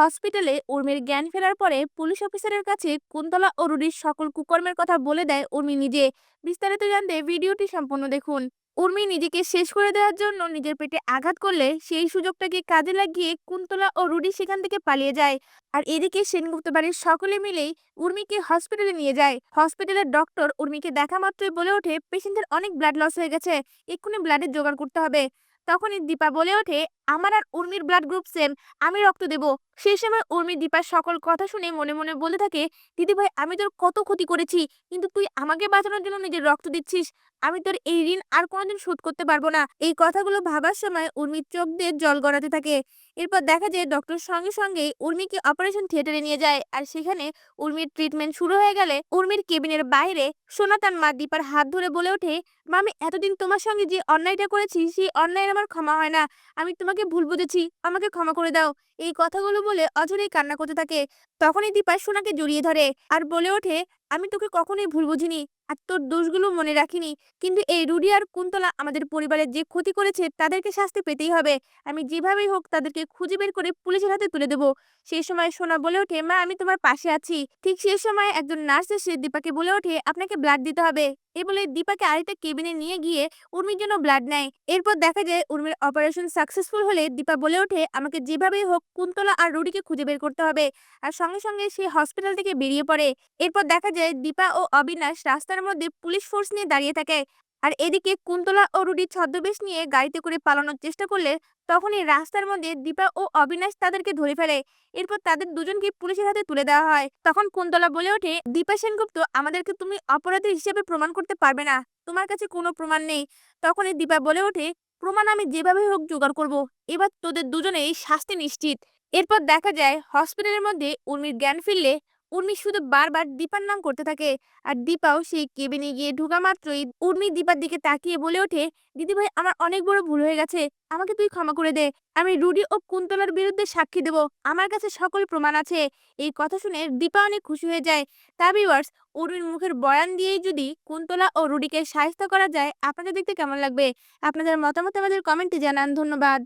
হসপিটালে উর্মির জ্ঞান ফেরার পরে পুলিশ অফিসারের কাছে কুন্তলা ও রুডির সকল কুকর্মের কথা বলে দেয় উর্মি নিজে। বিস্তারিত জানতে ভিডিওটি সম্পূর্ণ দেখুন। উর্মি নিজেকে শেষ করে দেওয়ার জন্য নিজের পেটে আঘাত করলে সেই সুযোগটাকে কাজে লাগিয়ে কুন্তলা ও রুডি সেখান থেকে পালিয়ে যায়। আর এদিকে সেনগুপ্ত বাড়ির সকলে মিলেই উর্মিকে হসপিটালে নিয়ে যায়। হসপিটালের ডক্টর উর্মিকে দেখা মাত্রই বলে ওঠে, পেশেন্টের অনেক ব্লাড লস হয়ে গেছে, এক্ষুনি ব্লাডের জোগাড় করতে হবে। তখনই দীপা বলে ওঠে, আমার আর উর্মির ব্লাড গ্রুপ সেম আমি রক্ত দেব। সেই সময় উর্মি দীপার সকল কথা শুনে মনে মনে বলে থাকে, দিদি ভাই, আমি তোর কত ক্ষতি করেছি, কিন্তু তুই আমাকে বাঁচানোর জন্য নিজের রক্ত দিচ্ছিস। আমি তোর এই ঋণ আর কোনোদিন শোধ করতে পারব না। এই কথাগুলো ভাবার সময় উর্মির চোখ দিয়ে জল গড়াতে থাকে। এরপর দেখা যায় ডক্টর সঙ্গে সঙ্গে উর্মিকে অপারেশন থিয়েটারে নিয়ে যায়। আর সেখানে উর্মির ট্রিটমেন্ট শুরু হয়ে গেলে উর্মির কেবিনের বাইরে সোনাতান মা দীপার হাত ধরে বলে ওঠে মা আমি এতদিন তোমার সঙ্গে যে অন্যায়টা করেছি, সেই অন্যায়ের আমার ক্ষমা হয় না। আমি তোমাকে ভুল বুঝেছি, আমাকে ক্ষমা করে দাও। এই কথাগুলো বলে অজরেই কান্না করতে থাকে। তখনই দীপা সোনাকে জড়িয়ে ধরে আর বলে ওঠে আমি তোকে কখনোই ভুল বুঝিনি আর তোর দোষগুলো মনে রাখিনি। কিন্তু এই রুডি আর কুন্তলা আমাদের পরিবারের যে ক্ষতি করেছে তাদেরকে শাস্তি পেতেই হবে। আমি যেভাবেই হোক তাদেরকে খুঁজে বের করে পুলিশের হাতে তুলে দেবো। সেই সময় সোনা বলে ওঠে, মা, আমি তোমার পাশে আছি। ঠিক সেই সময় একজন নার্স এসে দীপাকে বলে ওঠে, আপনাকে ব্লাড দিতে হবে। এ বলে দীপাকে আরেকটা কেবিনে নিয়ে গিয়ে উর্মির জন্য ব্লাড নেয়। এরপর দেখা যায় উর্মির অপারেশন সাকসেসফুল হলে দীপা বলে ওঠে, আমাকে যেভাবেই হোক কুন্তলা আর রুডিকে খুঁজে বের করতে হবে। আর সঙ্গে সঙ্গে সে হসপিটাল থেকে বেরিয়ে পড়ে। এরপর দেখা যায় দীপা ও অবিনাশ রাস্তার মধ্যে পুলিশ ফোর্স নিয়ে দাঁড়িয়ে থাকে। আর এদিকে কুন্তলা ও রুডি ছদ্মবেশ নিয়ে গাড়িতে করে পালানোর চেষ্টা করলে তখনই রাস্তার মধ্যে দীপা ও অবিনাশ তাদেরকে ধরে ফেলে। এরপর তাদের দুজনকে পুলিশের হাতে তুলে দেওয়া হয়। তখন কুন্তলা বলে ওঠে, দীপা সেনগুপ্ত, আমাদেরকে তুমি অপরাধী হিসেবে প্রমাণ করতে পারবে না। তোমার কাছে কোনো প্রমাণ নেই। তখনই দীপা বলে ওঠে, প্রমাণ আমি যেভাবে হোক জোগাড় করব। এবার তোদের দুজনেই শাস্তি নিশ্চিত। এরপর দেখা যায়, হসপিটালের মধ্যে উর্মির জ্ঞান ফিরলে উর্মি শুধু বারবার দীপার নাম করতে থাকে। আর দীপাও সেই কেবিনে গিয়ে ঢোকা মাত্রই উর্মি দীপার দিকে তাকিয়ে বলে ওঠে দিদি ভাই আমার অনেক বড় ভুল হয়ে গেছে। আমাকে তুই ক্ষমা করে দে। আমি রুডি ও কুন্তলার বিরুদ্ধে সাক্ষী দেব। আমার কাছে সকল প্রমাণ আছে। এই কথা শুনে দীপা অনেক খুশি হয়ে যায়। তা ভিউয়ার্স, উর্মির মুখের বয়ান দিয়েই যদি কুন্তলা ও রুডিকে সাহায্য করা যায়, আপনাদের দেখতে কেমন লাগবে? আপনাদের মতামত আমাদের কমেন্টে জানান। ধন্যবাদ।